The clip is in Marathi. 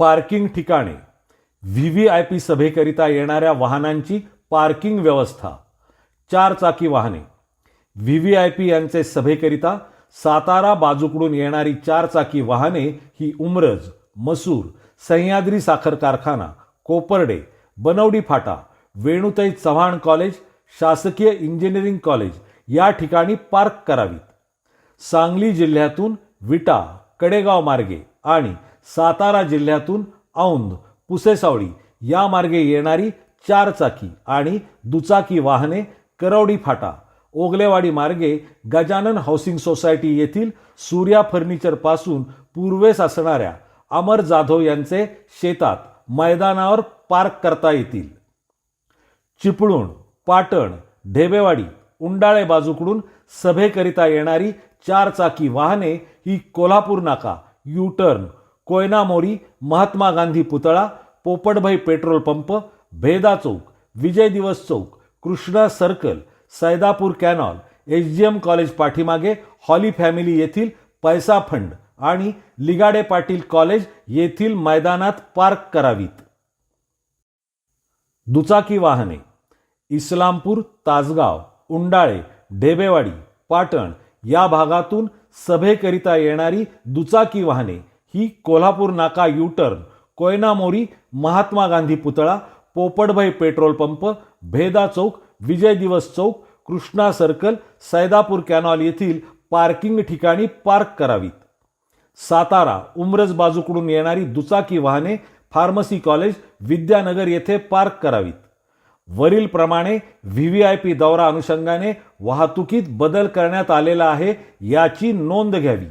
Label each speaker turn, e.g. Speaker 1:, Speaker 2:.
Speaker 1: पार्किंग ठिकाणे व्ही व्ही आय पी सभेकरिता येणाऱ्या वाहनांची पार्किंग व्यवस्था चार चाकी वाहने व्ही व्ही आय पी यांचे सभेकरिता सातारा बाजूकडून येणारी चार चाकी वाहने ही उमरज मसूर सह्याद्री साखर कारखाना कोपर्डे बनवडी फाटा वेणुताई चव्हाण कॉलेज शासकीय इंजिनिअरिंग कॉलेज या ठिकाणी पार्क करावीत. सांगली जिल्ह्यातून विटा कडेगाव मार्गे आणि सातारा जिल्ह्यातून औंध पुसेसावळी या मार्गे येणारी चारचाकी आणि दुचाकी वाहने करवडी फाटा ओगलेवाडी मार्गे गजानन हाऊसिंग सोसायटी येथील सूर्या फर्निचरपासून पूर्वेस असणाऱ्या अमर जाधव यांचे शेतात मैदानावर पार्क करता येतील. चिपळूण पाटण ढेबेवाडी उंडाळे बाजूकडून सभेकरिता येणारी चारचाकी वाहने ही कोल्हापूर नाका यू टर्न कोयना मोरी महात्मा गांधी पुतळा पोपटभाई पेट्रोल पंप भेदा चौक विजय दिवस चौक Krishna circle Saidapur canal H G M college पाठीमागे हॉली फॅमिली येथील पैसा फंड आणि लिगाडे पाटील कॉलेज येथील मैदानात पार्क करावीत. दुचाकी वाहने इस्लामपूर तासगाव उंडाळे ढेबेवाडी पाटण या भागातून सभेकरिता येणारी दुचाकी वाहने ही कोल्हापूर नाका यू टर्न कोयना मोरी महात्मा गांधी पुतळा पोपटभाई पेट्रोल पंप भेदा चौक विजय दिवस चौक कृष्णा सर्कल सैदापूर कॅनॉल येथील पार्किंग ठिकाणी पार्क करावीत. सातारा उमरज बाजूकडून येणारी दुचाकी वाहने फार्मसी कॉलेज विद्यानगर येथे पार्क करावीत. वरीलप्रमाणे व्ही व्ही आय पी दौरा अनुषंगाने वाहतुकीत बदल करण्यात आलेला आहे याची नोंद घ्यावी.